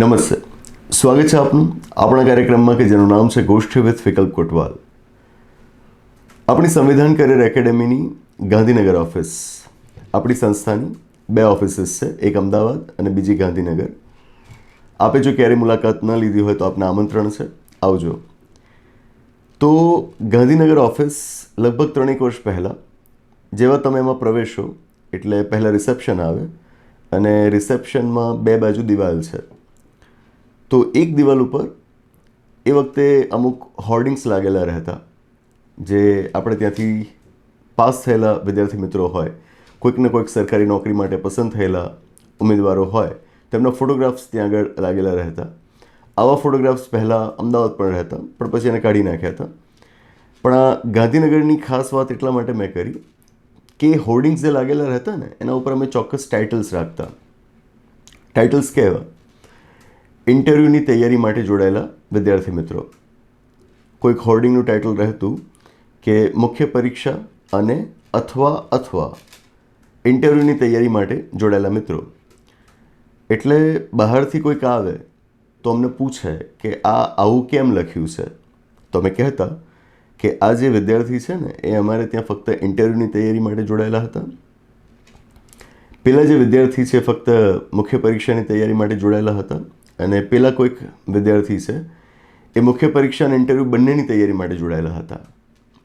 નમસ્તે. સ્વાગત છે આપનું આપણા કાર્યક્રમમાં કે જેનું નામ છે ગોષ્ઠી વિથ વિકલ્પ કોટવાલ. આપણી સંવિધાન કરિયર એકેડેમીની ગાંધીનગર ઓફિસ. આપણી સંસ્થાની બે ઓફિસીસ છે, એક અમદાવાદ અને બીજી ગાંધીનગર. આપે જો ક્યારેય મુલાકાત ન લીધી હોય તો આપને આમંત્રણ છે. આવજો. તો ગાંધીનગર ઓફિસ લગભગ ત્રણેક વર્ષ પહેલાં, જેવા તમે એમાં પ્રવેશો, એટલે પહેલાં રિસેપ્શન આવે અને રિસેપ્શનમાં બે બાજુ દિવાલ છે. તો એક દિવાલ ઉપર એ વખતે અમુક હોર્ડિંગ્સ લાગેલા રહેતા, જે આપણે ત્યાંથી પાસ થયેલા વિદ્યાર્થી મિત્રો હોય કોઈક ને કોઈક સરકારી નોકરી માટે પસંદ થયેલા ઉમેદવારો હોય, તેમના ફોટોગ્રાફ્સ ત્યાં આગળ લાગેલા રહેતા. આવા ફોટોગ્રાફ્સ પહેલાં અમદાવાદ પણ રહેતા, પણ પછી એને કાઢી નાખ્યા હતા. પણ આ ગાંધીનગરની ખાસ વાત એટલા માટે મેં કરી કે હોર્ડિંગ્સ જે લાગેલા રહેતા ને, એના ઉપર અમે ચોક્કસ ટાઇટલ્સ રાખતા. ટાઇટલ્સ કહેવા. ઇન્ટરવ્યૂની તૈયારી માટે જોડાયેલા વિદ્યાર્થી મિત્રો. કોઈક હોર્ડિંગનું ટાઇટલ રહેતું કે મુખ્ય પરીક્ષા અને અથવા અથવા ઇન્ટરવ્યૂની તૈયારી માટે જોડાયેલા મિત્રો. એટલે બહારથી કોઈક આવે તો અમને પૂછે કે આ આવું કેમ લખ્યું છે? તો અમે કહેતા કે આ જે વિદ્યાર્થી છે ને, એ અમારે ત્યાં ફક્ત ઇન્ટરવ્યૂની તૈયારી માટે જોડાયેલા હતા. પેલા જે વિદ્યાર્થી છે ફક્ત મુખ્ય પરીક્ષાની તૈયારી માટે જોડાયેલા હતા. અને પેલા કોઈક વિદ્યાર્થી છે, એ મુખ્ય પરીક્ષા અને ઇન્ટરવ્યૂ બંનેની તૈયારી માટે જોડાયેલા હતા.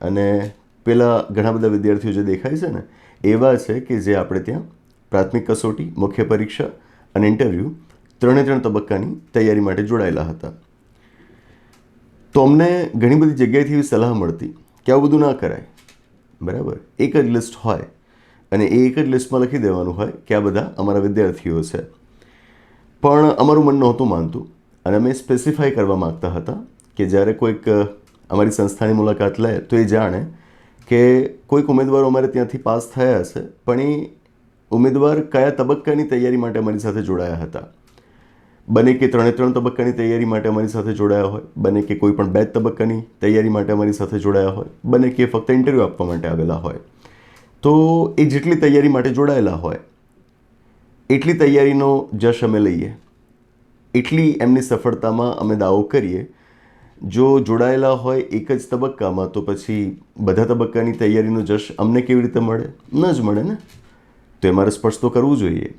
અને પેલા ઘણા બધા વિદ્યાર્થીઓ જે દેખાય છે ને, એવા છે કે જે આપણે ત્યાં પ્રાથમિક કસોટી, મુખ્ય પરીક્ષા અને ઇન્ટરવ્યૂ ત્રણે ત્રણ તબક્કાની તૈયારી માટે જોડાયેલા હતા. તો અમને ઘણી બધી જગ્યાએથી એવી સલાહ મળતી કે આવું બધું ના કરાય. બરાબર? એક જ લિસ્ટ હોય અને એ એક જ લિસ્ટમાં લખી દેવાનું હોય કે આ બધા અમારા વિદ્યાર્થીઓ છે. પણ અમારું મન નહોતું માનતું. અને અમે સ્પેસિફાઈ કરવા માગતા હતા કે જ્યારે કોઈક અમારી સંસ્થાની મુલાકાત લે તો એ જાણે કે કોઈક ઉમેદવારો અમારે ત્યાંથી પાસ થયા હશે, પણ એ ઉમેદવાર કયા તબક્કાની તૈયારી માટે અમારી સાથે જોડાયા હતા? બને કે ત્રણે ત્રણ તબક્કાની તૈયારી માટે અમારી સાથે જોડાયા હોય, બને કે કોઈ પણ બે તબક્કાની તૈયારી માટે અમારી સાથે જોડાયા હોય, બને કે ફક્ત ઇન્ટરવ્યૂ આપવા માટે આવેલા હોય. તો એ જેટલી તૈયારી માટે જોડાયેલા હોય એટલી તૈયારીનો જશ અમે લઈએ, એટલી એમની સફળતામાં અમે દાવો કરીએ. જો જોડાયેલા હોય એક જ તબક્કામાં, તો પછી બધા તબક્કાની તૈયારીનો જશ અમને કેવી રીતે મળે? ન જ મળે ને? તો એ મારે સ્પર્શ તો કરવું જોઈએ.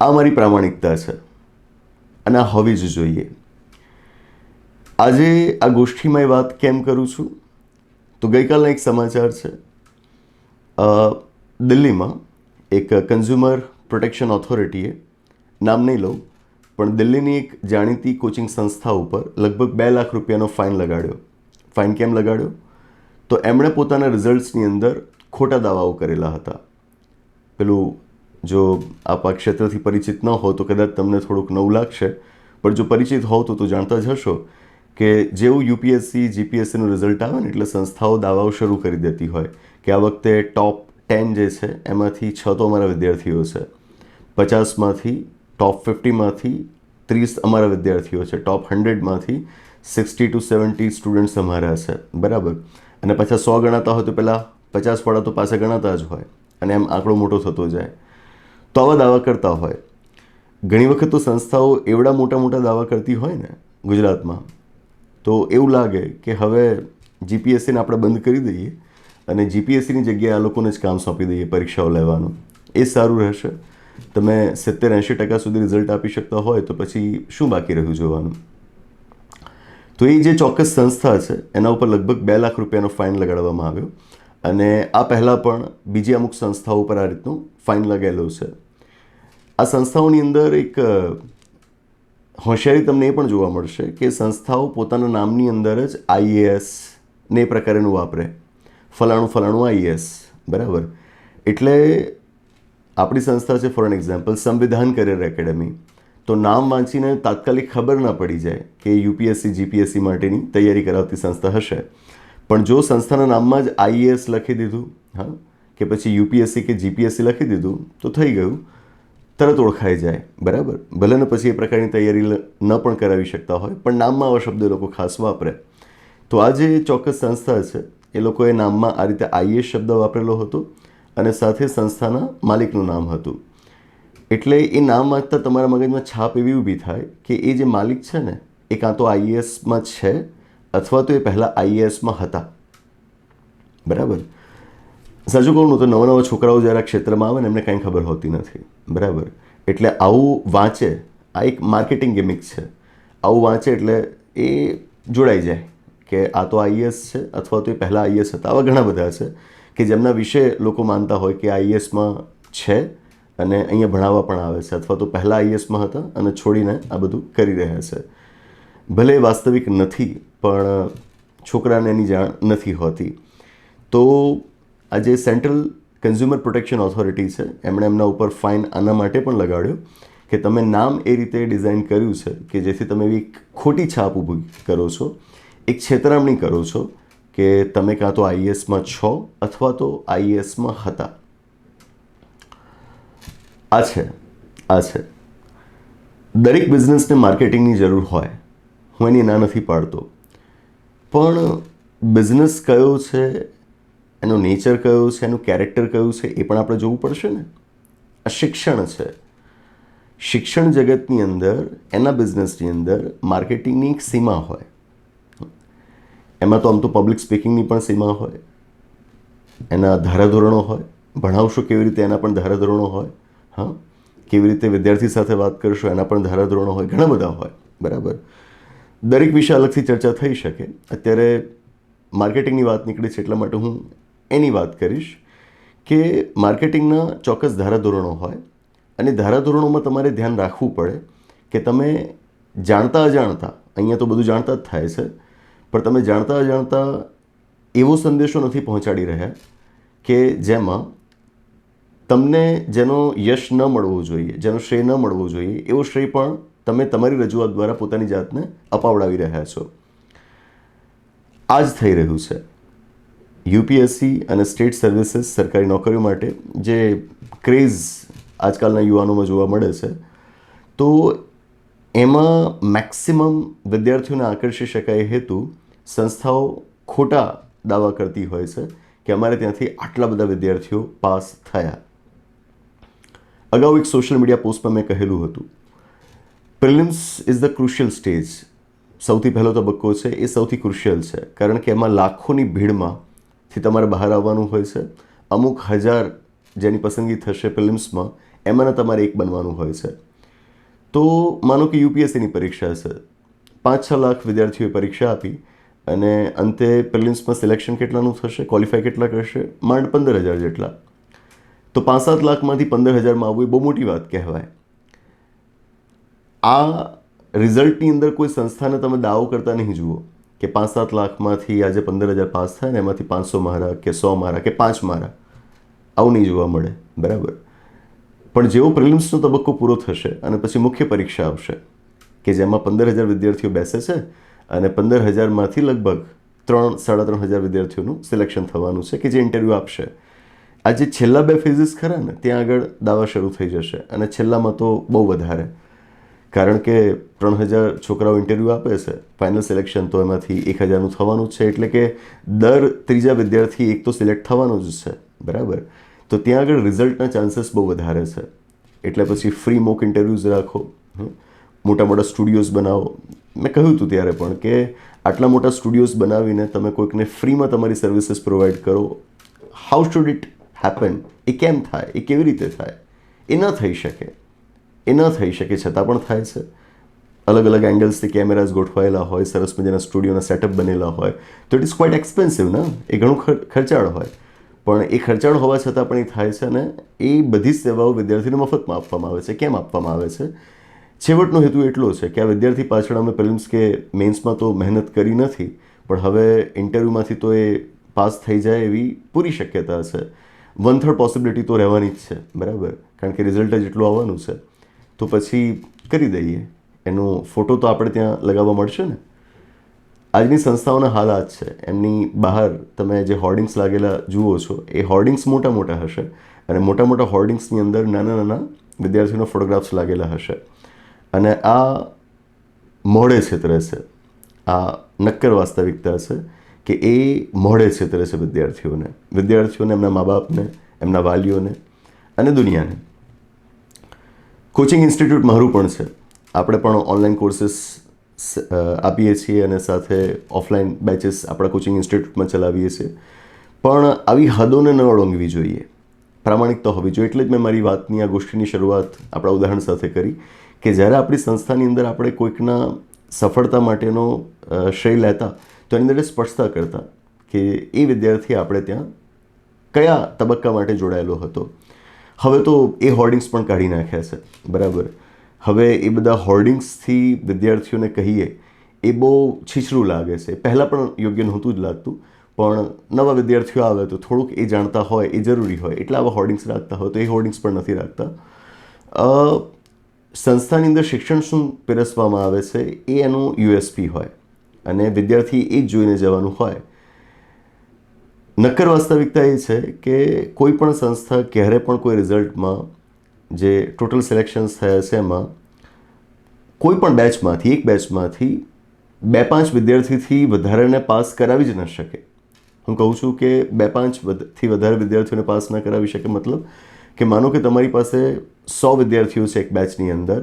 આ મારી પ્રામાણિકતા છે અને આ હોવી જ જોઈએ. આજે આ ગોષ્ઠીમાં એ વાત કેમ કરું છું? તો ગઈકાલના એક સમાચાર છે. દિલ્હીમાં એક કન્ઝ્યુમર પ્રોટેક્શન ઓથોરિટીએ નામ નહીં લઉં, પણ દિલ્હીની એક જાણીતી કોચિંગ સંસ્થા ઉપર લગભગ બે લાખ રૂપિયાનો ફાઇન લગાડ્યો. ફાઇન કેમ લગાડ્યો? તો એમણે પોતાના રિઝલ્ટ્સની અંદર ખોટા દાવાઓ કરેલા હતા. પેલું, જો આપ આ ક્ષેત્રથી પરિચિત ન હો તો કદાચ તમને થોડુંક નવું લાગશે, પણ જો પરિચિત હોવ તો તો જાણતા જ હશો કે જેવું યુપીએસસી જીપીએસસીનું રિઝલ્ટ આવે ને એટલે સંસ્થાઓ દાવાઓ શરૂ કરી દેતી હોય કે આ વખતે ટોપ ટેન જે છે, એમાંથી છ તો અમારા વિદ્યાર્થીઓ છે. પચાસમાંથી ટોપ ફિફ્ટીમાંથી ત્રીસ અમારા વિદ્યાર્થીઓ છે. ટોપ હંડ્રેડમાંથી સિક્સટી ટુ સેવન્ટી સ્ટુડન્ટ્સ અમારા છે. બરાબર? અને પાછા સો ગણાતા હોય તો પહેલાં પચાસવાળા તો પાછા ગણાતા જ હોય. અને એમ આંકડો મોટો થતો જાય. તો આવા દાવા કરતા હોય. ઘણી વખત તો સંસ્થાઓ એવડા મોટા મોટા દાવા કરતી હોય ને ગુજરાતમાં, તો એવું લાગે કે હવે જીપીએસસીને આપણે બંધ કરી દઈએ. અને જીપીએસસીની જગ્યાએ આ લોકોને જ કામ સોંપી દઈએ પરીક્ષાઓ લેવાનું. એ સારું રહેશે. તમે સિત્તેર એંશી ટકા સુધી રિઝલ્ટ આપી શકતા હોય તો પછી શું બાકી રહ્યું જોવાનું? તો એ જે ચોક્કસ સંસ્થા છે, એના ઉપર લગભગ બે લાખ રૂપિયાનો ફાઇન લગાડવામાં આવ્યો. અને આ પહેલાં પણ બીજી અમુક સંસ્થાઓ ઉપર આ રીતનું ફાઇન લગાવેલો છે. આ સંસ્થાઓની અંદર એક હોશિયારી તમને એ પણ જોવા મળશે કે સંસ્થાઓ પોતાના નામની અંદર જ આઈએએસ ને એ પ્રકારેનું વાપરે. ફલાણું ફલાણું આઈએસ બરાબર? એટલે આપણી સંસ્થા છે for an example Samvidhan career academy તો નામ વાંચીને તાત્કાલિક ખબર ના પડી જાય કે યુપીએસસી જીપીએસસી માટેની તૈયારી કરાવતી સંસ્થા હશે. પણ જો સંસ્થાના નામમાં જ આઈએએસ લખી દીધું, હા, કે પછી યુપીએસસી કે જીપીએસસી લખી દીધું, તો થઈ ગયું. તરત ઓળખાઈ જાય, બરાબર? ભલે ને પછી એ પ્રકારની તૈયારી ન પણ કરાવી શકતા હોય, પણ નામમાં આવા શબ્દ લોકો ખાસ વાપરે. તો આ જે ચોક્કસ સંસ્થા છે એ લોકોએ નામમાં આ રીતે આઈએસ શબ્દ વાપરેલો હતો અને સાથે સંસ્થાના માલિકનું નામ હતું. એટલે એ નામ વાંચતા તમારા મગજમાં છાપ એવી ઊભી થાય કે એ જે માલિક છે ને, એ કાં તો આઈએએસમાં છે અથવા તો એ પહેલાં આઈએએસમાં હતા. બરાબર? સાચું કહું તો નવા નવા છોકરાઓ જ્યારે ક્ષેત્રમાં આવે ને, એમને કાંઈ ખબર હોતી નથી. બરાબર? એટલે આવું વાંચે, આ એક માર્કેટિંગ ગેમિક છે. આવું વાંચે એટલે એ જોડાઈ જાય. કે આ તો આઈએસ છે અથવા તો એ પહેલાં આઈએસ હતા. આવા ઘણા બધા છે કે જેમના વિશે લોકો માનતા હોય કે આઈએસમાં છે અને અહીંયા ભણાવવા પણ આવે છે અથવા તો પહેલાં આઈએસમાં હતા અને છોડીને આ બધું કરી રહ્યા છે. ભલે વાસ્તવિક નથી, પણ છોકરાને એની જાણ નથી હોતી. તો આ જે સેન્ટ્રલ કન્ઝ્યુમર પ્રોટેક્શન ઓથોરિટી છે, એમણે એમના ઉપર ફાઇન આના માટે પણ લગાડ્યો કે તમે નામ એ રીતે ડિઝાઇન કર્યું છે કે જેથી તમે એવી ખોટી છાપ ઊભી કરો છો એક છેતરામણી કરો છો કે તમે કાં તો આઈએસમાં છો અથવા તો આઈએસમાં હતા? આ છે આ છે. દરેક બિઝનેસને માર્કેટિંગની જરૂર હોય, હું એની ના નથી પાડતો. પણ બિઝનેસ કયો છે, એનો નેચર કયો છે, એનું કેરેક્ટર કયું છે, એ પણ આપણે જોવું પડશે ને? આ શિક્ષણ છે. શિક્ષણ જગતની અંદર, એના બિઝનેસની અંદર માર્કેટિંગની એક સીમા હોય. એમાં તો આમ તો પબ્લિક સ્પીકિંગની પણ સીમા હોય. એના ધારાધોરણો હોય. ભણાવશો કેવી રીતે એના પણ ધારાધોરણો હોય. હા? કેવી રીતે વિદ્યાર્થી સાથે વાત કરશો એના પણ ધારાધોરણો હોય. ઘણા બધા હોય. બરાબર. દરેક વિશે અલગથી ચર્ચા થઈ શકે. અત્યારે માર્કેટિંગની વાત નીકળી છે એટલા માટે હું એની વાત કરીશ કે માર્કેટિંગના ચોક્કસ ધારાધોરણો હોય. અને ધારાધોરણોમાં તમારે ધ્યાન રાખવું પડે કે તમે જાણતા અજાણતા અહીંયા તો બધું જાણતા જ થાય છે પણ તમે જાણતા જાણતા એવો સંદેશો નથી પહોંચાડી રહ્યા કે જેમાં તમને જેનો યશ ન મળવો જોઈએ, જેનો શ્રેય ન મળવો જોઈએ, એવો શ્રેય પણ તમે તમારી રજૂઆત દ્વારા પોતાની જાતને અપાવડાવી રહ્યા છો. આ જ થઈ રહ્યું છે. યુપીએસસી અને સ્ટેટ સર્વિસીસ સરકારી નોકરીઓ માટે જે ક્રેઝ આજકાલના યુવાનોમાં જોવા મળે છે, તો એમાં મેક્સિમમ વિદ્યાર્થીઓને આકર્ષી શકાય હેતુ સંસ્થાઓ ખોટા દાવા કરતી હોય છે કે અમારે ત્યાંથી આટલા બધા વિદ્યાર્થીઓ પાસ થયા. અગાઉ એક સોશિયલ મીડિયા પોસ્ટમાં મેં કહેલું હતું prelims is the crucial stage સૌથી પહેલો તબક્કો છે, એ સૌથી ક્રુશિયલ છે. કારણ કે એમાં લાખોની ભીડમાંથી તમારે બહાર આવવાનું હોય છે. અમુક હજાર જેની પસંદગી થશે પ્રિલિમ્સમાં એમાંના તમારે એક બનવાનું હોય છે. તો માનો કે યુપીએસસીની પરીક્ષા છે. પાંચ છ લાખ વિદ્યાર્થીઓએ પરીક્ષા આપી અને અંતે પ્રિલિમ્સમાં સિલેક્શન કેટલાનું થશે? ક્વોલિફાય કેટલા કરશે માંડ પંદર હજાર જેટલા. તો પાંચ સાત લાખમાંથી પંદર હજારમાં આવવું એ બહુ મોટી વાત કહેવાય. આ રિઝલ્ટની અંદર કોઈ સંસ્થાને તમે દાવો કરતા નહીં જુઓ કે પાંચ સાત લાખમાંથી આજે પંદર હજાર પાસ થાય ને એમાંથી પાંચસો મારા કે સો મારા કે પાંચ મારા. આવું નહીં જોવા મળે. બરાબર? પણ જેવો પ્રિલિમ્સનો તબક્કો પૂરો થશે અને પછી મુખ્ય પરીક્ષા આવશે, કે જેમાં પંદર હજાર વિદ્યાર્થીઓ બેસે છે અને પંદર હજારમાંથી લગભગ ત્રણ, સાડા ત્રણ હજાર વિદ્યાર્થીઓનું સિલેક્શન થવાનું છે કે જે ઇન્ટરવ્યૂ આપશે. આ જે છેલ્લા બે ફેઝિસ ખરા ને, ત્યાં આગળ દાવા શરૂ થઈ જશે અને છેલ્લામાં તો બહુ વધારે. કારણ કે ત્રણ હજાર છોકરાઓ ઇન્ટરવ્યૂ આપે છે ફાઇનલ સિલેક્શન તો એમાંથી એક હજારનું થવાનું છે, એટલે કે દર ત્રીજા વિદ્યાર્થી એક તો સિલેક્ટ થવાનો જ છે, બરાબર? તો ત્યાં આગળ રિઝલ્ટના ચાન્સીસ બહુ વધારે છે. એટલે પછી ફ્રી મોક ઇન્ટરવ્યૂઝ રાખો મોટા મોટા સ્ટુડિયોઝ બનાવો મેં કહ્યું હતું ત્યારે પણ કે આટલા મોટા સ્ટુડિયોઝ બનાવીને તમે કોઈકને ફ્રીમાં તમારી સર્વિસીસ પ્રોવાઈડ કરો હાઉ શુડ ઇટ હેપન એ કેમ થાય? એ કેવી રીતે થાય? એ ન થઈ શકે. એ ન થઈ શકે. છતાં પણ થાય છે. અલગ અલગ એંગલ્સથી કેમેરાઝ ગોઠવાયેલા હોય, સરસ મજાના સ્ટુડિયોના સેટઅપ બનેલા હોય. તો ઇટ ઇઝ ક્વાઇટ એક્સપેન્સિવ ને? એ ઘણું ખર્ચાળ હોય. પણ એ ખર્ચાળ હોવા છતાં પણ એ થાય છે અને એ બધી સેવાઓ વિદ્યાર્થીને મફતમાં આપવામાં આવે છે. કેમ આપવામાં આવે છે? છેવટનો હેતુ એટલો છે કે આ વિદ્યાર્થી પાછળ અમે પ્રિલિમ્સ કે મેન્સમાં તો મહેનત કરી નથી, પણ હવે ઇન્ટરવ્યૂમાંથી તો એ પાસ થઈ જાય એવી પૂરી શક્યતા છે. વન થર્ડ પોસિબિલિટી તો રહેવાની જ છે, બરાબર? કારણ કે રિઝલ્ટ જ એટલું આવવાનું છે. તો પછી કરી દઈએ. એનો ફોટો તો આપણે ત્યાં લગાવવા મળશે ને? આજની સંસ્થાઓના હાલ આ છે. એમની બહાર તમે જે હોર્ડિંગ્સ લાગેલા જુઓ છો, એ હોર્ડિંગ્સ મોટા મોટા હશે અને મોટા મોટા હોર્ડિંગ્સની અંદર નાના નાના વિદ્યાર્થીઓના ફોટોગ્રાફ્સ લાગેલા હશે. અને આ મોડે ક્ષેત્ર છે. આ નક્કર વાસ્તવિકતા છે કે એ મોડે ક્ષેત્રે છે વિદ્યાર્થીઓને. વિદ્યાર્થીઓને, એમના મા બાપને એમના વાલીઓને અને દુનિયાને. કોચિંગ ઇન્સ્ટિટ્યૂટ મારું પણ છે. આપણે પણ ઓનલાઈન કોર્સીસ આપીએ છીએ અને સાથે ઓફલાઈન બેચીસ આપણા કોચિંગ ઇન્સ્ટિટ્યૂટમાં ચલાવીએ છીએ. પણ આવી હદોને ન ઓળંગવી જોઈએ. પ્રામાણિકતા હોવી જોઈએ. એટલે જ મેં મારી વાતની, આ ગોષ્ઠીની શરૂઆત આપણા ઉદાહરણ સાથે કરી. કે જ્યારે આપણી સંસ્થાની અંદર આપણે કોઈકના સફળતા માટેનો શ્રેય લેતા, તો એની અંદર સ્પષ્ટતા કરતા કે એ વિદ્યાર્થી આપણે ત્યાં કયા તબક્કા માટે જોડાયેલો હતો. હવે તો એ હોર્ડિંગ્સ પણ કાઢી નાખ્યા છે. બરાબર. હવે એ બધા હોર્ડિંગ્સથી વિદ્યાર્થીઓને કહીએ, એ બહુ છીછરું લાગે છે. પહેલાં પણ યોગ્ય નહોતું જ લાગતું, પણ નવા વિદ્યાર્થીઓ આવે તો થોડુંક એ જાણતા હોય, એ જરૂરી હોય. એટલે આવા હોર્ડિંગ્સ રાખતા હોય તો એ હોર્ડિંગ્સ પણ નથી રાખતા. સંસ્થાની અંદર શિક્ષણ શું પીરસવામાં આવે છે એ એનું યુએસપી હોય અને વિદ્યાર્થી એ જ જોઈને જવાનું હોય. નક્કર વાસ્તવિકતા એ છે કે કોઈ પણ સંસ્થા ક્યારે પણ કોઈ રિઝલ્ટમાં જે ટોટલ સિલેક્શન્સ થયા છે એમાં, કોઈ પણ બેચમાંથી, એક બેચમાંથી બે પાંચ વિદ્યાર્થીથી વધારેને પાસ કરાવી જ ન શકે. હું કહું છું કે બે પાંચથી વધારે વિદ્યાર્થીઓને પાસ ન કરાવી શકે મતલબ કે માનો કે તમારી પાસે સો વિદ્યાર્થીઓ છે એક બેચની અંદર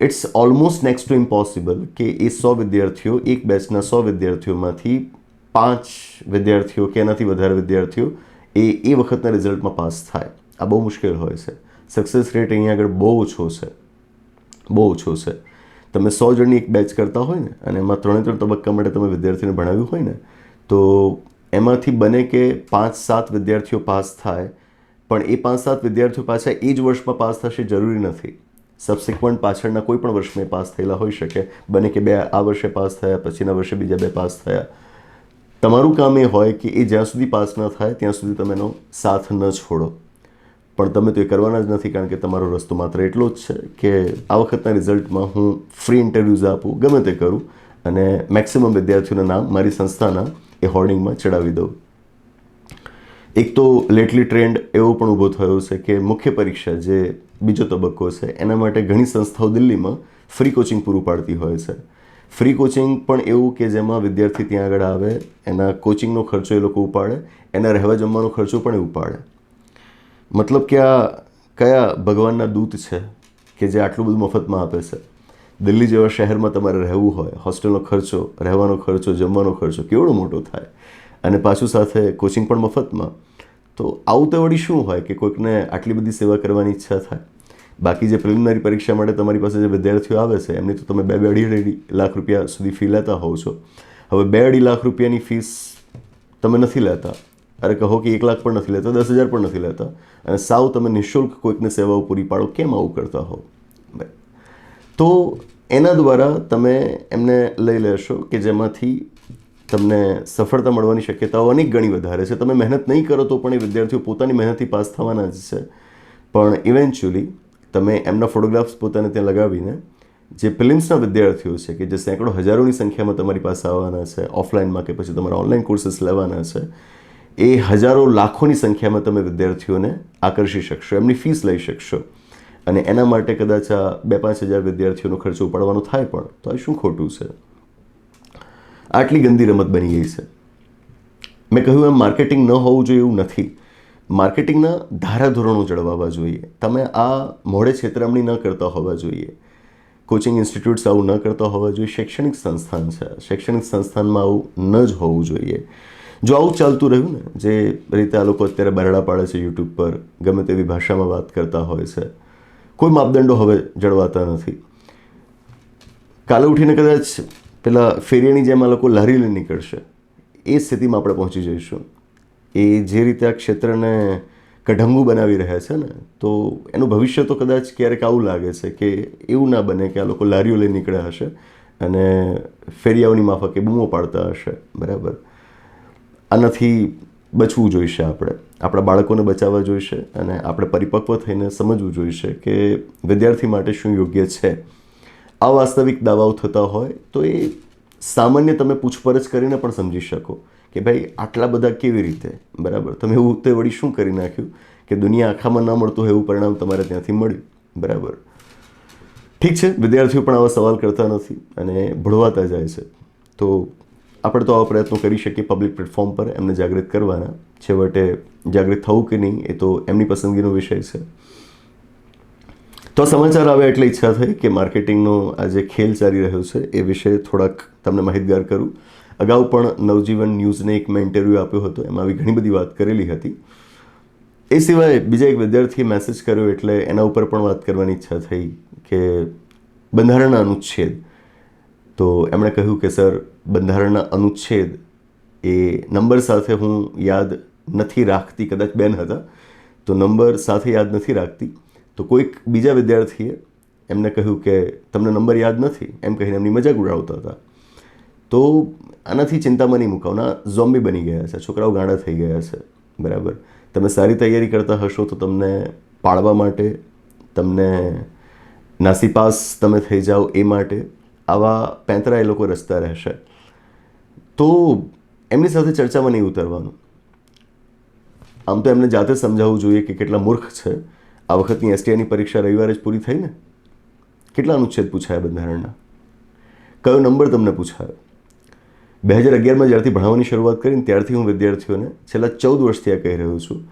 it's almost next to impossible કે એ સો વિદ્યાર્થીઓ, એક બેચના સો વિદ્યાર્થીઓમાંથી પાંચ વિદ્યાર્થીઓ કે એનાથી વધારે વિદ્યાર્થીઓ એ એ વખતના રિઝલ્ટમાં પાસ થાય. આ બહુ મુશ્કેલ હોય છે. સક્સેસ રેટ અહીંયા આગળ બહુ ઓછો છે. બહુ ઓછો છે. તમે સો જણની એક બેચ કરતા હોય ને, અને એમાં ત્રણે ત્રણ તબક્કા માટે તમે વિદ્યાર્થીને ભણાવ્યું હોય ને, તો એમાંથી બને કે પાંચ સાત વિદ્યાર્થીઓ પાસ થાય પણ એ પાંચ સાત વિદ્યાર્થીઓ પાછા એ જ વર્ષમાં પાસ થશે જરૂરી નથી. સબસિક્વન્ટ પાછળના કોઈ પણ વર્ષમાં પાસ થયેલા હોઈ શકે. બને કે બે આ વર્ષે પાસ થયા, પછીના વર્ષે બીજા બે પાસ થયા. તમારું કામ એ હોય કે એ જ્યાં સુધી પાસ ન થાય, ત્યાં સુધી તમે એનો સાથ ન છોડો. પણ તમે તો એ કરવાના જ નથી કારણ કે તમારો રસ્તો માત્ર એટલો જ છે કે આ વખતના રિઝલ્ટમાં હું ફ્રી ઇન્ટરવ્યૂઝ આપું, ગમે તે કરું. અને મેક્સિમમ વિદ્યાર્થીઓના નામ મારી સંસ્થાના એ હોર્ડિંગમાં ચડાવી દઉં. એક તો લેટલી ટ્રેન્ડ એવો પણ ઊભો થયો છે કે મુખ્ય પરીક્ષા જે બીજો તબક્કો છે, એના માટે ઘણી સંસ્થાઓ દિલ્હીમાં ફ્રી કોચિંગ પૂરું પાડતી હોય છે. ફ્રી કોચિંગ પણ એવું કે જેમાં વિદ્યાર્થી ત્યાં આગળ આવે, એના કોચિંગનો ખર્ચો એ લોકો ઉપાડે, એના રહેવા જમવાનો ખર્ચો પણ એ ઉપાડે. મતલબ કે આ કયા ભગવાનના દૂત છે કે જે આટલું બધું મફતમાં આપે છે? દિલ્હી જેવા શહેરમાં તમારે રહેવું હોય, હોસ્ટેલનો ખર્ચો, રહેવાનો ખર્ચો, જમવાનો ખર્ચો કેવડો મોટો થાય? અને પાછું સાથે કોચિંગ પણ મફતમાં? તો આવું તો વળી શું હોય કે કોઈકને આટલી બધી સેવા કરવાની ઈચ્છા થાય? બાકી જે પ્રિલિમિનરી પરીક્ષા માટે તમારી પાસે જે વિદ્યાર્થીઓ આવે છે, એમની તો તમે બે બે અઢી અઢી લાખ રૂપિયા સુધી ફી લેતા હોવ છો. હવે બે અઢી લાખ રૂપિયાની ફીસ તમે નથી લેતા. અરે કહો કે એક લાખ પણ નથી લેતા, દસ હજાર પણ નથી લેતા. અને સાવ તમે નિઃશુલ્ક કોઈકને સેવાઓ પૂરી પાડો, કેમ આવું કરતા હો તો એના દ્વારા તમે એમને લઈ લેશો કે જેમાંથી તમને સફળતા મળવાની શક્યતાઓ અનેક ગણી વધારે છે. તમે મહેનત નહીં કરો તો પણ એ વિદ્યાર્થીઓ પોતાની મહેનતથી પાસ થવાના જ છે. પણ ઇવેન્ચ્યુઅલી તમે એમના ફોટોગ્રાફ્સ પોતાને ત્યાં લગાવીને જે ફિલિમ્સના વિદ્યાર્થીઓ છે કે જે સેંકડો હજારોની સંખ્યામાં તમારી પાસે આવવાના છે ઓફલાઈનમાં કે પછી તમારા ઓનલાઈન કોર્સીસ લેવાના છે, એ હજારો લાખોની સંખ્યામાં તમે વિદ્યાર્થીઓને આકર્ષી શકશો, એમની ફીસ લઈ શકશો. અને એના માટે કદાચ આ બે પાંચ હજાર વિદ્યાર્થીઓનો ખર્ચો ઉપાડવાનો થાય પણ, તો આ શું ખોટું છે? આટલી ગંદી રમત બની ગઈ છે. મેં કહ્યું એમ માર્કેટિંગ ન હોવું જોઈએ એવું નથી. માર્કેટિંગના ધારાધોરણો જળવાવા જોઈએ. તમે આ મોડે છેતરામણી ન કરતા હોવા જોઈએ. કોચિંગ ઇન્સ્ટિટ્યૂટ્સ આવું ન કરતા હોવા જોઈએ. શૈક્ષણિક સંસ્થાન છે. શૈક્ષણિક સંસ્થાનમાં આવું ન જ હોવું જોઈએ. જો આવું ચાલતું રહ્યું ને, જે રીતે આ લોકો અત્યારે બરડા પાડે છે યુટ્યુબ પર, ગમે તેવી ભાષામાં વાત કરતા હોય છે, કોઈ માપદંડો હવે જળવાતા નથી. કાલે ઉઠીને કદાચ પેલા ફેરિયાની જેમ આ લોકો લઈને નીકળશે. એ સ્થિતિમાં આપણે પહોંચી જઈશું. એ જે રીતે આ ક્ષેત્રને કઢંગુ બનાવી રહ્યા છે ને, તો એનું ભવિષ્ય તો કદાચ ક્યારેક આવું લાગે છે કે એવું ના બને કે આ લોકો લારીઓ લઈને નીકળ્યા હશે અને ફેરિયાઓની માફકે બૂમો પાડતા હશે. બરાબર? આનાથી બચવું જોઈશે આપણે. આપણા બાળકોને બચાવવા જોઈશે અને આપણે પરિપક્વ થઈને સમજવું જોઈશે કે વિદ્યાર્થી માટે શું યોગ્ય છે. આ વાસ્તવિક દાવાઓ થતા હોય તો એ સામાન્ય તમે પૂછપરછ કરીને પણ સમજી શકો કે ભાઈ આટલા બધા કેવી રીતે? બરાબર? તમે એવું તે વળી શું કરી નાખ્યું? કે દુનિયા આખામાં ન મળતું એવું પરિણામ તમારે ત્યાંથી મળ્યું. બરાબર? ઠીક છે, વિદ્યાર્થીઓ પણ આવા સવાલ કરતા નથી અને ભળવાતા જાય છે. તો આપણે તો આવા પ્રયત્નો કરી શકીએ પબ્લિક પ્લેટફોર્મ પર, એમને જાગૃત કરવાના. છેવટે જાગૃત થવું કે નહીં એ તો એમની પસંદગીનો વિષય છે. તો સમાચાર આવે એટલે ઈચ્છા થઈ કે માર્કેટિંગનો આ જે ખેલ ચાલી રહ્યો છે, એ વિશે થોડાક તમને માહિતગાર કરું. અગાઉ પણ નવજીવન ન્યૂઝને એક મેં ઇન્ટરવ્યૂ આપ્યો હતો, એમાં આવી ઘણી બધી વાત કરેલી હતી. એ સિવાય બીજા એક વિદ્યાર્થીએ મેસેજ કર્યો એટલે એના ઉપર પણ વાત કરવાની ઈચ્છા થઈ કે બંધારણના અનુચ્છેદ. તો એમણે કહ્યું કે, સર, બંધારણના અનુચ્છેદ એ નંબર સાથે હું યાદ નથી રાખતી. કદાચ બેન હતા. તો નંબર સાથે યાદ નથી રાખતી. તો કોઈક બીજા વિદ્યાર્થીએ એમને કહ્યું કે તમને નંબર યાદ નથી, એમ કહીને એમની મજાક ઉડાવતા હતા. તો આનાથી ચિંતામાં નહીં મુકાવના ઝોમ્બી બની ગયા છે. છોકરાઓ ગાંડા થઈ ગયા છે. બરાબર? તમે સારી તૈયારી કરતા હશો તો તમને પાળવા માટે, તમને નાસીપાસ તમે થઈ જાઓ એ માટે આવા પેંતરા એ લોકો રસ્તા રહેશે. તો એમની સાથે ચર્ચામાં નહીં ઉતરવાનું. આમ તો એમને જાતે સમજાવવું જોઈએ કે કેટલા મૂર્ખ છે. આ વખતની એસટીઆઈની પરીક્ષા રવિવારે જ પૂરી થઈ ને? કેટલા અનુચ્છેદ પૂછાયા બંધારણના? કયો નંબર તમને પૂછાયો? બે હજાર અગિયારમાં જ્યારથી ભણાવવાની શરૂઆત કરીને ત્યારથી હું વિદ્યાર્થીઓને છેલ્લા ચૌદ વર્ષથી આ કહી રહ્યો છું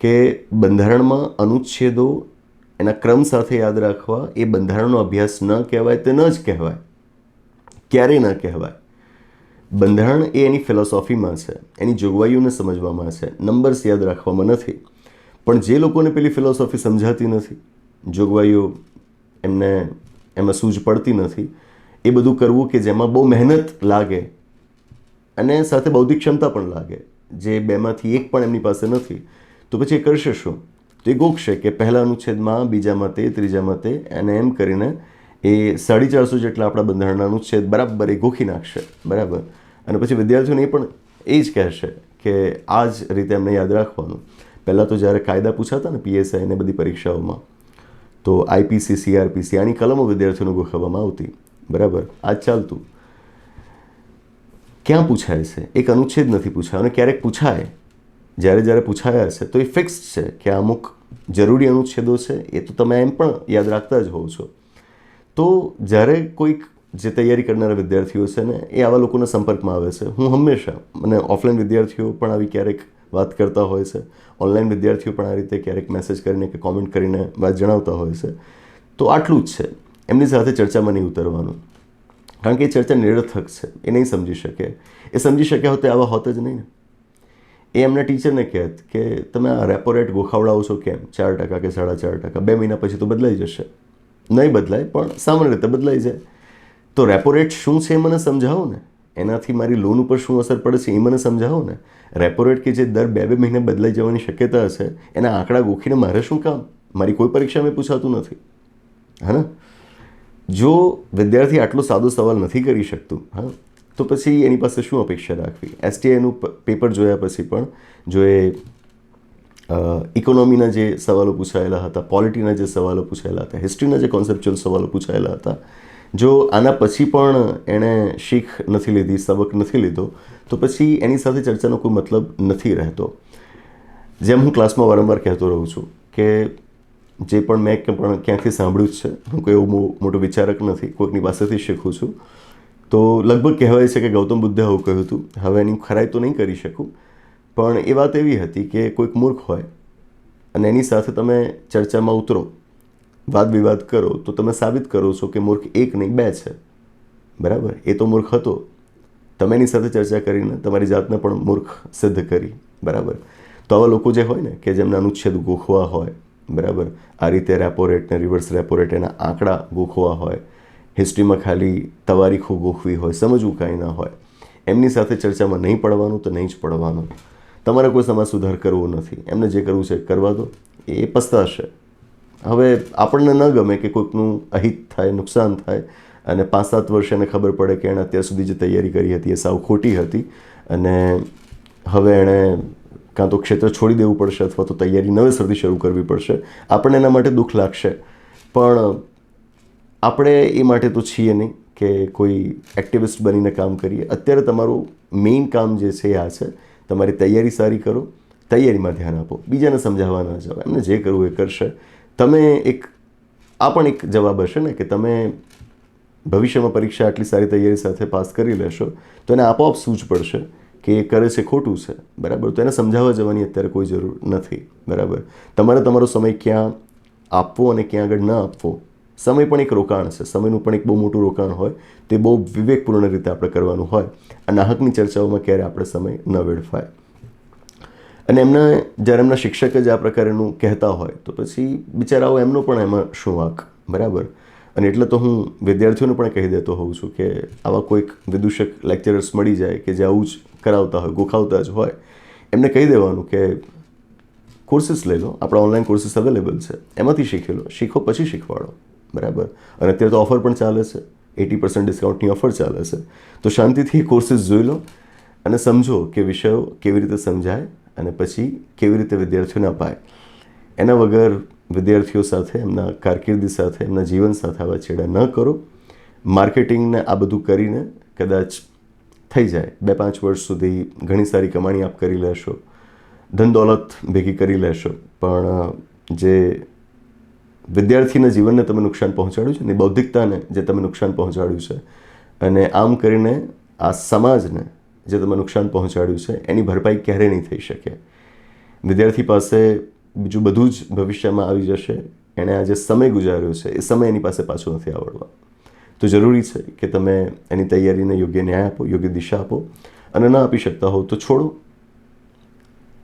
કે બંધારણમાં અનુચ્છેદો એના ક્રમ સાથે યાદ રાખવા એ બંધારણનો અભ્યાસ ન કહેવાય તે ન જ કહેવાય. ક્યારેય ન કહેવાય. બંધારણ એ એની ફિલોસોફીમાં છે, એની જોગવાઈઓને સમજવામાં છે, નંબર્સ યાદ રાખવામાં નથી. પણ જે લોકોને પેલી ફિલોસોફી સમજાતી નથી, જોગવાઈઓ એમને, એમાં સૂઝ પડતી નથી, એ બધું કરવું કે જેમાં બહુ મહેનત લાગે અને સાથે બૌદ્ધિક ક્ષમતા પણ લાગે, જે બેમાંથી એક પણ એમની પાસે નથી, તો પછી એ કરશે શું? તો એ ગોખશે કે પહેલા અનુચ્છેદમાં બીજામાં તે ત્રીજામાં તે અને એમ કરીને એ સાડી ચારસો જેટલા આપણા બંધારણના અનુચ્છેદ બરાબર એ ગોખી નાખશે, બરાબર? અને પછી વિદ્યાર્થીઓને એ પણ એ જ કહેશે કે આ જ રીતે એમને યાદ રાખવાનું. પહેલાં તો જ્યારે કાયદા પૂછાતા ને પીએસઆઈ ને બધી પરીક્ષાઓમાં, તો આઈપીસી સીઆરપીસી આની કલમો વિદ્યાર્થીઓને ગોખવવામાં આવતી. બરાબર? આ ચાલતું. ક્યાં પૂછાય છે? એક અનુચ્છેદ નથી પૂછાયો. અને ક્યારેક પૂછાય. જ્યારે જ્યારે પૂછાયા છે તો એ ફિક્સ છે કે અમુક જરૂરી અનુચ્છેદો છે, એ તો તમે એમ પણ યાદ રાખતા જ હોવ છો. તો જ્યારે કોઈક જે તૈયારી કરનારા વિદ્યાર્થીઓ છે ને, એ આવા લોકોના સંપર્કમાં આવે છે. હું હંમેશા, મને ઓફલાઈન વિદ્યાર્થીઓ પણ આવી ક્યારેક વાત કરતા હોય છે. ઓનલાઈન વિદ્યાર્થીઓ પણ આ રીતે ક્યારેક મેસેજ કરીને કે કોમેન્ટ કરીને વાત જણાવતા હોય છે. તો આટલું જ છે. એમની સાથે ચર્ચામાં નહીં ઉતરવાનું. કારણ કે એ ચર્ચા નિરર્થક છે. એ નહીં સમજી શકે. એ સમજી શક્યા હોત આવા હોત જ નહીં ને. એ એમના ટીચરને કહેત કે તમે આ રેપો રેટ ગોખાવડાવો છો કેમ? ચાર ટકા કે સાડા ચાર ટકા? બે મહિના પછી તો બદલાઈ જશે. નહીં બદલાય, પણ સામાન્ય રીતે બદલાઈ જાય. તો રેપો રેટ શું છે એ મને સમજાવો ને? એનાથી મારી લોન ઉપર શું અસર પડે છે એ મને સમજાવો ને. રેપો રેટ કે જે દર બે બે મહિને બદલાઈ જવાની શક્યતા હશે, એના આંકડા ગોખીને મારે શું કામ? મારી કોઈ પરીક્ષામાં પૂછાતું નથી. હા ને જો વિદ્યાર્થી આટલો સાદો સવાલ નથી કરી શકતું, હા, તો પછી એની પાસે શું અપેક્ષા રાખવી? એસટીઆઈનું પેપર જોયા પછી પણ, જો એ ઇકોનોમીના જે સવાલો પૂછાયેલા હતા પોલિટીના જે સવાલો પૂછાયેલા હતા હિસ્ટ્રીના જે કોન્સેપ્ચ્યુઅલ સવાલો પૂછાયેલા હતા જો આના પછી પણ એણે શીખ નથી લીધી, સબક નથી લીધો, તો પછી એની સાથે ચર્ચાનો કોઈ મતલબ નથી રહેતો. જેમ હું ક્લાસમાં વારંવાર કહેતો રહું છું કે જે પણ મેં પણ ક્યાંથી સાંભળ્યું જ છે, હું કોઈ એવું મોટો વિચારક નથી, કોઈકની પાસેથી શીખું છું. તો લગભગ કહેવાય છે કે ગૌતમ બુદ્ધે આવું કહ્યું હતું, હવે એની ખરાઈ તો નહીં કરી શકું, પણ એ વાત એવી હતી કે કોઈક મૂર્ખ હોય અને એની સાથે તમે ચર્ચામાં ઉતરો. વાદ વિવાદ કરો, તો તમે સાબિત કરો છો કે મૂર્ખ એક નહીં, બે છે. બરાબર? એ તો મૂર્ખ હતો. તમે એની સાથે ચર્ચા કરીને તમારી જાતને પણ મૂર્ખ સિદ્ધ કરી. બરાબર? તો આવા લોકો જે હોય ને, કે જેમને અનુચ્છેદ ગોખવા હોય, બરાબર? આ રીતે રેપો રેટ ને રિવર્સ રેપો રેટ એના આંકડા ગોખવા હોય, હિસ્ટ્રીમાં ખાલી તવારીખો ગોખવી હોય, સમજવું કાંઈ ના હોય, એમની સાથે ચર્ચામાં નહીં પડવાનું તો નહીં જ પડવાનું. તમારે કોઈ સમાજ સુધાર કરવો નથી. એમને જે કરવું છે કરવા દો. એ પસ્તાશે. હવે આપણને ન ગમે કે કોઈકનું અહિત થાય, નુકસાન થાય અને પાંચ સાત વર્ષે એને ખબર પડે કે એણે અત્યાર સુધી જે તૈયારી કરી હતી એ સાવ ખોટી હતી અને હવે એણે કાં તો ક્ષેત્ર છોડી દેવું પડશે અથવા તો તૈયારી નવેસરથી શરૂ કરવી પડશે. આપણને એના માટે દુઃખ લાગશે. પણ આપણે એ માટે તો છીએ નહીં કે કોઈ એક્ટિવિસ્ટ બનીને કામ કરીએ. અત્યારે તમારું મેઇન કામ જે છે આ છે. તમારી તૈયારી સારી કરો, તૈયારીમાં ધ્યાન આપો. બીજાને સમજાવવા ન જાઓ. એમને જે કરવું એ કરશે. તમે એક, આ પણ એક જવાબ હશે ને કે તમે ભવિષ્યમાં પરીક્ષા આટલી સારી તૈયારી સાથે પાસ કરી લેશો, તો એને આપોઆપ સૂઝ પડશે કે એ કરે છે, ખોટું છે. બરાબર? તો એને સમજાવવા જવાની અત્યારે કોઈ જરૂર નથી. બરાબર? તમારે તમારો સમય ક્યાં આપવો અને ક્યાં આગળ ન આપવો? સમય પણ એક રોકાણ છે. સમયનું પણ એક બહુ મોટું રોકાણ હોય. તે બહુ વિવેકપૂર્ણ રીતે આપણે કરવાનું હોય. અને નાહકની ચર્ચાઓમાં ક્યારે આપણે સમય ન વેડફાય? અને એમને જ્યારે એમના શિક્ષક જ આ પ્રકારેનું કહેતા હોય, તો પછી બિચારાઓ એમનો પણ એમાં શું વાંક બરાબર? અને એટલે તો હું વિદ્યાર્થીઓને પણ કહી દેતો હોઉં છું કે આવા કોઈક વિદૂષક લેક્ચરર્સ મળી જાય કે જે આવું જ કરાવતા હોય, ગોખાવતા જ હોય, એમને કહી દેવાનું કે કોર્સીસ લઈ લો, આપણા ઓનલાઈન કોર્સીસ અવેલેબલ છે, એમાંથી શીખી લો, શીખો પછી શીખવાડો, બરાબર? અને અત્યારે તો ઓફર પણ ચાલે છે, એટી પર્સન્ટ ડિસ્કાઉન્ટની ઓફર ચાલે છે. તો શાંતિથી કોર્સીસ જોઈ લો અને સમજો કે વિષયો કેવી રીતે સમજાય અને પછી કેવી રીતે વિદ્યાર્થીઓને અપાય. એના વગર વિદ્યાર્થીઓ સાથે, એમના કારકિર્દી સાથે, એમના જીવન સાથે આવા છેડા ન કરો. માર્કેટિંગને આ બધું કરીને કદાચ થઈ જાય. બે પાંચ વર્ષ સુધી ઘણી સારી કમાણી આપ કરી લેશો. ધન દોલત ભેગી કરી લેશો. પણ જે વિદ્યાર્થીના જીવનને તમે નુકસાન પહોંચાડ્યું છે ને બૌદ્ધિકતાને જે તમે નુકસાન પહોંચાડ્યું છે અને આમ કરીને આ સમાજને જે તમે નુકસાન પહોંચાડ્યું છે, એની ભરપાઈ ક્યારેય નહીં થઈ શકે. વિદ્યાર્થી પાસે બીજું બધું જ ભવિષ્યમાં આવી જશે. એણે આ જે સમય ગુજાર્યો છે, એ સમય એની પાસે પાછો નથી આવડવા. તો જરૂરી છે કે તમે એની તૈયારીને યોગ્ય ન્યાય આપો, યોગ્ય દિશા આપો અને ન આપી શકતા હોવ તો છોડો.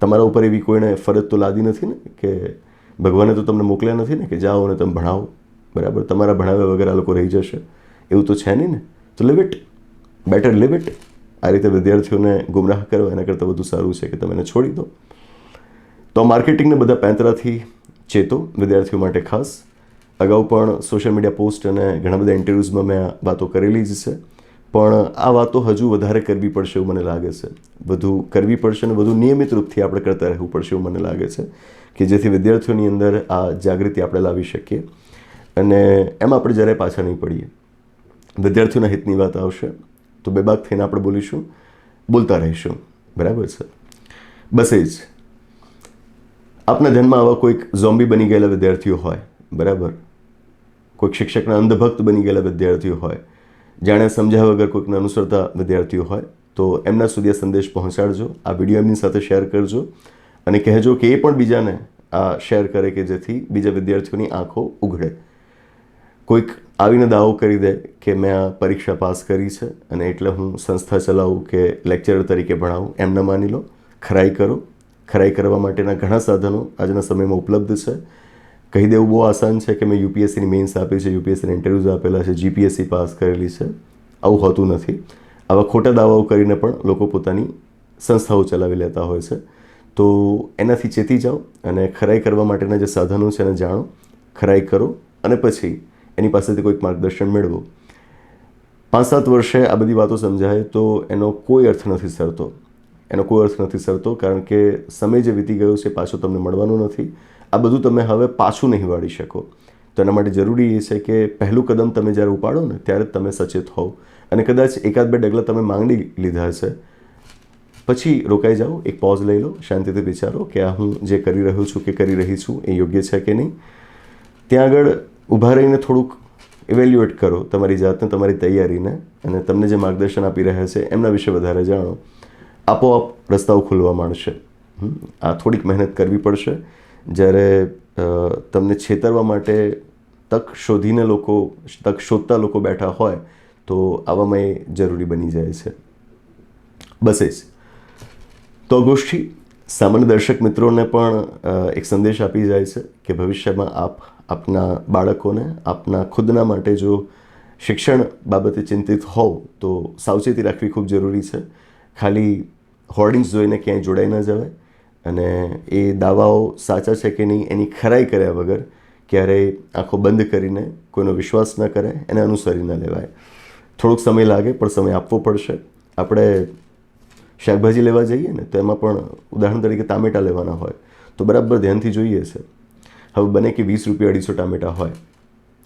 તમારા ઉપર એવી કોઈને ફરજ તો લાદી નથી ને કે ભગવાને તો તમને મોકલ્યા નથી ને કે જાઓ અને તમે ભણાવો. બરાબર? તમારા ભણાવ્યા વગર આ લોકો રહી જશે. એવું તો છે નહીં ને? તો live it better live it આ રીતે વિદ્યાર્થીઓને ગુમરાહ કરો, એના કરતાં વધુ સારું છે કે તમે એને છોડી દો. તો માર્કેટિંગને બધા પેંતરાથી ચેતો વિદ્યાર્થીઓ માટે ખાસ. અગાઉ પણ સોશિયલ મીડિયા પોસ્ટ અને ઘણા બધા ઇન્ટરવ્યૂઝમાં મેં આ વાતો કરેલી જ છે. પણ આ વાતો હજુ વધારે કરવી પડશે એવું મને લાગે છે. વધુ કરવી પડશે અને વધુ નિયમિત રૂપથી આપણે કરતા રહેવું પડશે એવું મને લાગે છે કે જેથી વિદ્યાર્થીઓની અંદર આ જાગૃતિ આપણે લાવી શકીએ. અને એમાં આપણે જરાય પાછા નહીં પડીએ, વિદ્યાર્થીઓના હિતની વાત આવશે. તો બેબાક થઈને આપણે બોલીશું, બોલતા રહીશું. બરાબર છે? બસ એ જ. આપના ધ્યાનમાં આવા કોઈક ઝોમ્બી બની ગયેલા વિદ્યાર્થીઓ હોય, બરાબર? કોઈક શિક્ષકના અંધભક્ત બની ગયેલા વિદ્યાર્થીઓ હોય, જાણે સમજ્યા વગર કોઈકને અનુસરતા વિદ્યાર્થીઓ હોય, તો એમના સુધી આ સંદેશ પહોંચાડજો, આ વીડિયો એમની સાથે શેર કરજો, અને કહેજો કે એ પણ બીજાને આ શેર કરે કે જેથી બીજા વિદ્યાર્થીઓની આંખો ઉઘડે. કોઈક આવીને દાવો કરી દે કે મેં આ પરીક્ષા પાસ કરી છે અને એટલે હું સંસ્થા ચલાવું કે લેક્ચરર તરીકે ભણાવું, એમ ન માની લો. ખરાઈ કરો. ખરાઈ કરવા માટેના ઘણા સાધનો આજના સમયમાં ઉપલબ્ધ છે. કહી દેવું બહુ આસાન છે કે મેં યુપીએસસીની મેન્સ આપી છે, યુપીએસસીના ઇન્ટરવ્યૂઝ આપેલા છે, જીપીએસસી પાસ કરેલી છે. આવું હોતું નથી. આવા ખોટા દાવાઓ કરીને પણ લોકો પોતાની સંસ્થાઓ ચલાવી લેતા હોય છે. તો એનાથી ચેતી જાઓ અને ખરાઈ કરવા માટેના જે સાધનો છે એને જાણો, ખરાઈ કરો અને પછી એની પાસેથી કોઈક માર્ગદર્શન મેળવો. પાંચ સાત વર્ષે આ બધી વાતો સમજાય તો એનો કોઈ અર્થ નથી સરતો. એનો કોઈ અર્થ નથી સરતો કારણ કે સમય જે વીતી ગયો છે પાછો તમને મળવાનો નથી. આ બધું તમે હવે પાછું નહીં વાળી શકો. તો એના માટે જરૂરી એ છે કે પહેલું કદમ તમે જ્યારે ઉપાડો ને ત્યારે તમે સચેત હોવ. અને કદાચ એકાદ બે ડગલા તમે માંગી લીધા છે પછી રોકાઈ જાઓ, એક પોઝ લઈ લો, શાંતિથી વિચારો કે આ હું જે કરી રહ્યો છું કે કરી રહી છું એ યોગ્ય છે કે નહીં. ત્યાં આગળ ઊભા રહીને થોડુંક ઇવેલ્યુએટ કરો તમારી જાતને, તમારી તૈયારીને અને તમને જે માર્ગદર્શન આપી રહ્યા છે એમના વિશે વધારે જાણો. આપોઆપ રસ્તાઓ ખુલવા માંડશે. આ થોડીક મહેનત કરવી પડશે. જ્યારે તમને છેતરવા માટે તક શોધીને લોકો, તક શોધતા લોકો બેઠા હોય તો આવામાં એ જરૂરી બની જાય છે. બસ એ જ. તો ગોષ્ઠી, સામાન્ય દર્શક મિત્રોને પણ એક સંદેશ આપી જાય છે કે ભવિષ્યમાં આપ આપના બાળકોને, આપના ખુદના માટે જો શિક્ષણ બાબતે ચિંતિત હોવ, તો સાવચેતી રાખવી ખૂબ જરૂરી છે. ખાલી હોર્ડિંગ્સ જોઈને ક્યાંય જોડાઈ ન જવાય અને એ દાવાઓ સાચા છે કે નહીં એની ખરાઈ કર્યા વગર ક્યારેય આંખો બંધ કરીને કોઈનો વિશ્વાસ ન કરે એને અનુસરી ન લેવાય. થોડોક સમય લાગે, પણ સમય આપવો પડશે. આપણે શાકભાજી લેવા જઈએ ને, તો એમાં પણ ઉદાહરણ તરીકે ટામેટાં લેવાના હોય, તો બરાબર ધ્યાનથી જોઈએ છે. હવે બને કે વીસ રૂપિયા અઢીસો ટામેટાં હોય.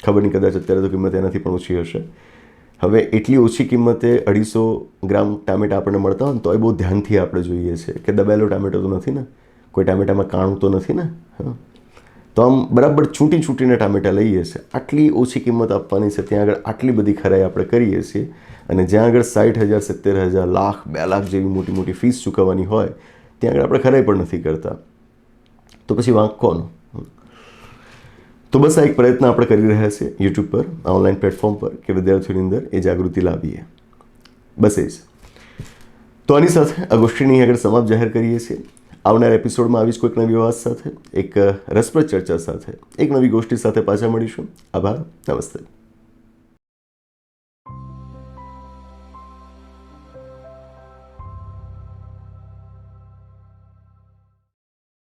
ખબર નહીં કદાચ અત્યારે તો કિંમત એનાથી પણ ઓછી હશે. હવે એટલી ઓછી કિંમતે અઢીસો ગ્રામ ટામેટા આપણને મળતા હોય ને તો એ બહુ ધ્યાનથી આપણે જોઈએ છે કે દબાયેલો ટામેટો તો નથી ને? કોઈ ટામેટામાં કાણું તો નથી ને? હા. તો આમ બરાબર છૂટી છૂટીને ટામેટા લઈએ છીએ આટલી ઓછી કિંમત આપવાની છે, ત્યાં આગળ આટલી બધી ખરાઈ આપણે કરીએ છીએ. અને જ્યાં આગળ સાઠ હજાર, સિત્તેર હજાર, લાખ, બે લાખ જેવી મોટી મોટી ફીસ ચૂકવવાની હોય, ત્યાં આગળ આપણે ખરાઈ પણ નથી કરતા. તો પછી વાંક કોનો તો બસ આ એક પ્રયત્ન આપણે કરી રહ્યા છીએ યુટ્યુબ પર ઓનલાઈન પ્લેટફોર્મ પર, કે વિદ્યાર્થીઓની અંદર એ જાગૃતિ લાવીએ. બસ એ જ. તો આની સાથે આ ગોષ્ઠીની આગળ સમાપ્ત જાહેર કરીએ છીએ. આવનાર એપિસોડમાં આવીશ કોઈક નવી વાત સાથે, એક રસપ્રદ ચર્ચા સાથે, એક નવી ગોષ્ઠી સાથે પાછા મળીશું. આભાર, નમસ્તે.